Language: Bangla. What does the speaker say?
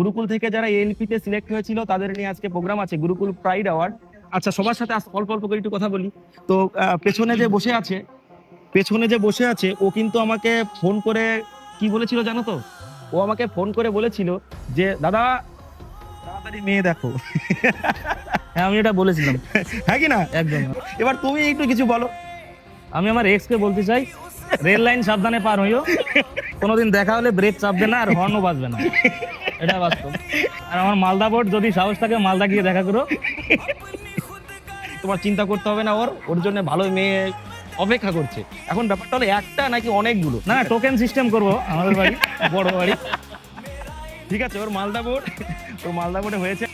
গুরুকুল থেকে যারা এএলপি তে সিলেক্ট হয়েছিল তাদের নিয়ে আজকে প্রোগ্রাম আছে গুরুকুল প্রাইড অ্যাওয়ার্ড আচ্ছা সবার সাথে অল্প অল্প করে একটু কথা বলি। তো পেছনে যে বসে আছে পেছনে যে বসে আছে ও কিন্তু আমাকে ফোন করে কি বলেছিল জানো তো? ও আমাকে ফোন করে বলেছিল যে দাদা তাড়াতাড়ি মেয়ে দেখো। হ্যাঁ আমি এটা বলেছিলাম। হ্যাঁ কি না? একদম। এবার তুমি একটু কিছু বলো। আমি আমার এক্স কে বলতে চাই রেল লাইন সাবধানে পার হইও। কোনোদিন দেখা হলে ব্রেক চাপবে না আর হর্নও বাজবে না। এটা বাস্তব। আর আমার মালদা বোর্ড যদি সাহস থাকে মালদা গিয়ে দেখা করো। তোমার চিন্তা করতে হবে না ওর ওর জন্য ভালো মেয়ে অপেক্ষা করছে। এখন ব্যাপারটা হলো একটা নাকি অনেকগুলো? না না টোকেন সিস্টেম করব আমাদের বাড়ি বড় বাড়ি। ঠিক আছে ওর মালদা বোর্ড ওর মালদা বোর্ডে হয়েছে।